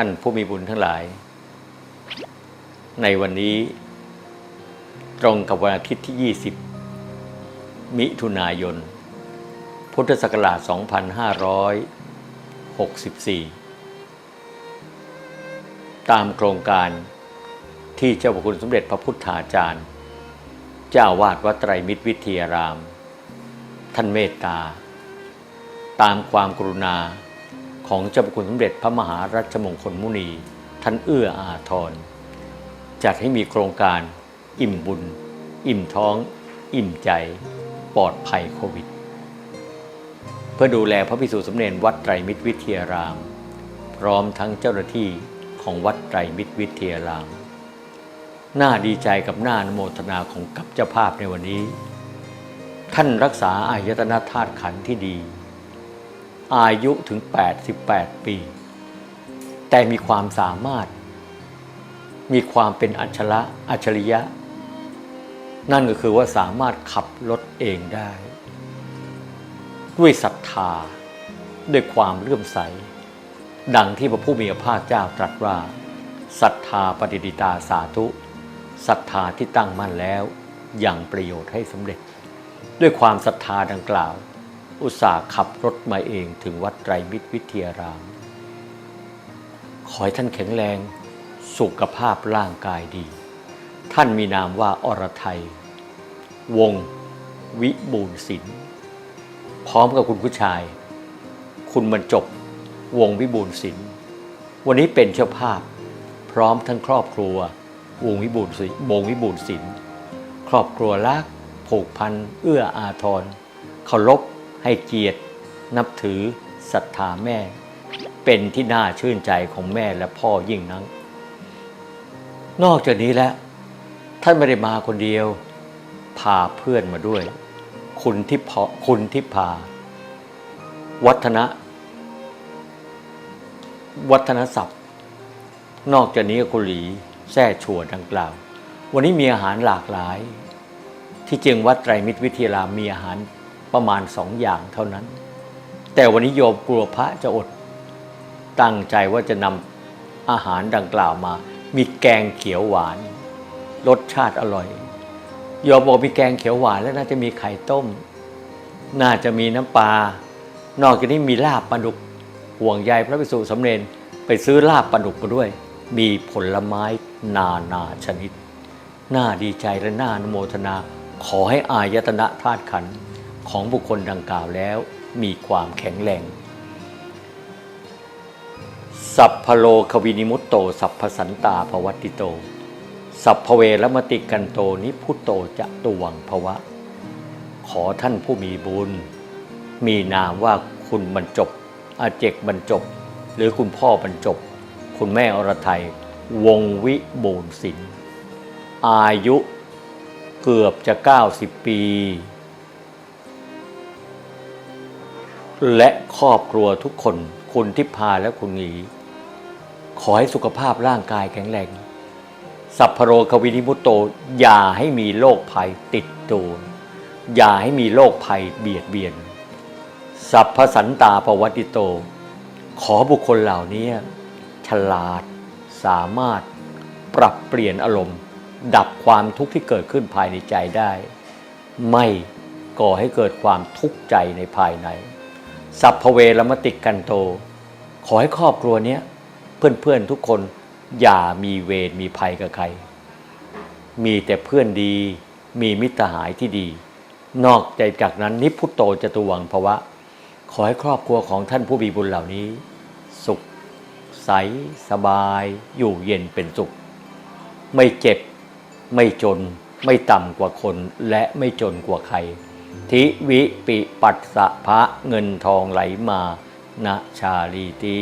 ท่านผู้มีบุญทั้งหลาย ในวันนี้ ตรงกับวันอาทิตย์ที่ 20 มิถุนายน พุทธศักราช 2564 ตามโครงการที่เจ้าพระคุณสมเด็จพระพุทธาจารย์ เจ้าวาดวัดไตรมิตรวิทยาราม ท่านเมตตา ตามความกรุณา ของเจ้าพระคุณสมเด็จพระมหารัชมงคลมุนี ท่านเอื้ออาทร จัดให้มีโครงการอิ่มบุญ อิ่มท้อง อิ่มใจ ปลอดภัยโควิด เพื่อดูแลพระภิกษุสมเด็จวัดไตรมิตรวิทยาราม พร้อมทั้งเจ้าหน้าที่ของวัดไตรมิตรวิทยาราม น่าดีใจกับหน้านโมทนาของกับเจ้าภาพในวันนี้ ท่านรักษาอายตนะธาตุขันธ์ที่ดี อายุถึง 88 ปี แต่มีความสามารถ มีความเป็นอัจฉระอัจฉริยะ นั่นก็คือว่าสามารถขับรถเองได้ ด้วยศรัทธา ด้วยความเลื่อมใส ดังที่พระผู้มีพระภาคเจ้าตรัสว่าศรัทธาปฏิดิตาสาธุศรัทธาที่ตั้งมั่นแล้ว อยังประโยชน์ให้สำเร็จ ด้วยความศรัทธาดังกล่าว อุตส่าห์ขับรถมาเองถึงวัดไตรมิตรวิทยาราม ขอให้ท่านแข็งแรง สุขภาพร่างกายดี ท่านมีนามว่าอรไทย วงศ์วิบูลศิลป์พร้อมกับคุณผู้ชาย คุณบรรจบ วงศ์วิบูลศิลป์วันนี้เป็นเจ้าภาพ พร้อมทั้งครอบครัว วงศ์วิบูลศิลป์วงวิบูลศิลป์ครอบครัวรักผูกพัน เอื้ออาทรเคารพ ให้เกียรตินับถือศรัทธาแม่ เป็นที่น่าชื่นใจของแม่และพ่อยิ่งนักนอกจากนี้แล้ว ท่านไม่ได้มาคนเดียว พาเพื่อนมาด้วย คุณทิพย์คุณทิพา วัฒนะ วัฒนศัพท์ นอกจากนี้ก็คุณหลีแท่ชัวดังกล่าว วันนี้มีอาหารหลากหลาย ที่จริงวัดไตรมิตรวิทยารามีอาหาร ประมาณสองอย่างเท่านั้น แต่วันนี้โยมกลัวพระจะอด ตั้งใจว่าจะนำอาหารดังกล่าวมา มีแกงเขียวหวาน รสชาติอร่อย โยมบอกมีแกงเขียวหวานแล้วน่าจะมีไข่ต้ม น่าจะมีน้ำปลานอกจากนี้มีลาบปลาดุกห่วงใยพระภิกษุสำเร็จไปซื้อลาบปลาดุกมาด้วย มีผลไม้นานาชนิด น่าดีใจและน่าอนุโมทนา ขอให้อายตนะธาตุขันธ์ ของบุคคลดังกล่าวแล้วมีความแข็งแรง สัพพโลควินิมุตโต สัพพสันตาภวัติโต สัพพเวรมติกันโตนิพุตโตจะตวังภวะ ขอท่านผู้มีบุญ มีนามว่าคุณบรรจบ อาเจกบรรจบ หรือคุณพ่อบรรจบ คุณแม่อรไทยวงวิบูลย์ศิลป์อายุเกือบจะ 90 ปี และครอบครัวทุกคน คุณทิพาและคุณหลีขอให้สุขภาพร่างกายแข็งแรง สัพพโรควินิมุตโต อย่าให้มีโรคภัยติดตัวอย่าให้มีโรคภัยเบียดเบียน สัพพสันตาปวัติโต ขอบุคคลเหล่านี้ฉลาด สามารถปรับเปลี่ยนอารมณ์ ดับความทุกข์ที่เกิดขึ้นภายในใจได้ ไม่ก่อให้เกิดความทุกข์ใจในภายใน สัพพเวรมติกันโต ขอให้ครอบครัวเนี้ยเพื่อนๆทุกคนอย่ามีเวรมีภัยกับใคร มีแต่เพื่อนดี มีมิตรหายที่ดี นอกจากนั้นนิพพุตโตจตุวังภวะ ขอให้ครอบครัวของท่านผู้มีบุญเหล่านี้ สุข ใส สบาย อยู่เย็นเป็นสุข ไม่เจ็บ ไม่จน ไม่ต่ำกว่าคน และไม่จนกว่าใคร ทิวิปิปัสสะพระเงินทองไหลมาณชาลีตี